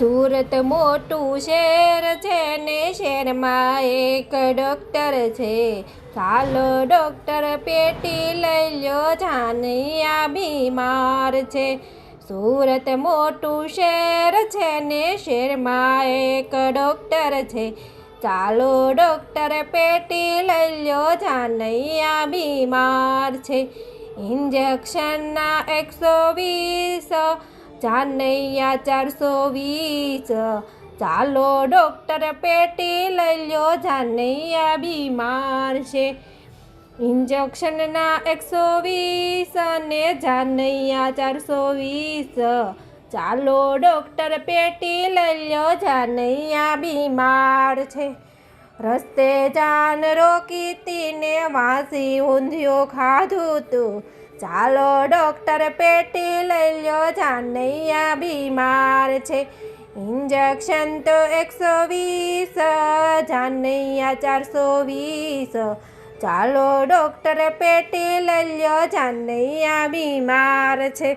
સુરત મોટું શહેર છે ને શહેરમાં એક ડૉક્ટર છે. ચાલો ડૉક્ટર પેટી લઈ લ્યો જાનૈયા બીમાર છે. સુરત મોટું શહેર છે ને શહેરમાં એક ડૉક્ટર છે. ચાલો ડોક્ટર પેટી લઈ લ્યો જાનૈયા બીમાર છે. ઇન્જેક્શનના એકસો વીસ જાનૈયા ચારસો વીસ. ચાલો ડૉક્ટર પેટી લઈ લ્યો જાનૈયા બીમાર છે. ઇન્જેક્શનના એકસો વીસ અને જાનૈયા ચારસો વીસ. ચાલો ડૉક્ટર પેટી લઈ લ્યો જાનૈયા બીમાર છે. રસ્તે જાન રોકી તીને વાંસી ઊંધિયું ખાધું તું. ચાલો ડૉક્ટર પેટી લઈ લ્યો, જાનૈયા બીમાર છે. ઇન્જેક્શન તો એકસો વીસ, જાનૈયા ચારસો વીસ. ચાલો ડૉક્ટર પેટી લઈ લ્યો, જાનૈયા બીમાર છે.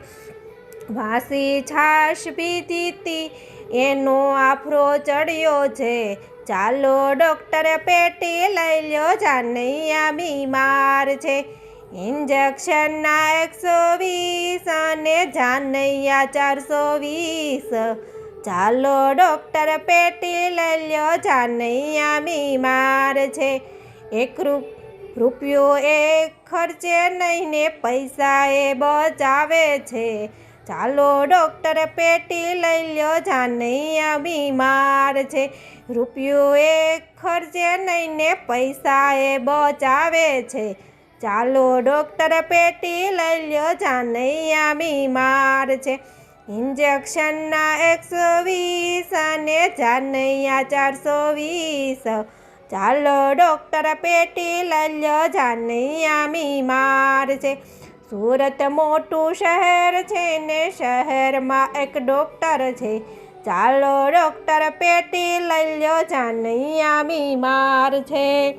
વાસી છાશ પીધી તી, એનો આફરો ચડ્યો છે. ચાલો ડૉક્ટર પેટી લઈ લ્યો, જાનૈયા બીમાર છે. ઇન્જેક્શનના એકસો વીસ અને જાનૈયા ચારસો વીસ. ચાલો ડૉક્ટર પેટી લઈ લ્યો, જાનૈયા બીમાર છે. એક રૂપ, રૂપિયો એક ખર્ચે નહીં ને પૈસા એ બચાવે છે. ચાલો ડૉક્ટર પેટી લઈ લ્યો, જાનૈયા બીમાર છે. રૂપિયો એક ખર્ચે નહીં ને પૈસા એ બચાવે છે. ચાલો ડોક્ટર પેટી લઈ લ્યો, જાનૈયા બીમાર છે. ઇન્જેક્શનના એકસો વીસ અને જાનૈયા ચારસો વીસ. ચાલો ડોક્ટર પેટી લઈ લ્યો, જાનૈયા બીમાર છે. સુરત મોટું શહેર છે ને શહેરમાં એક ડૉક્ટર છે. ચાલો ડૉક્ટર પેટી લઈ લ્યો, જાનૈયા બીમાર છે.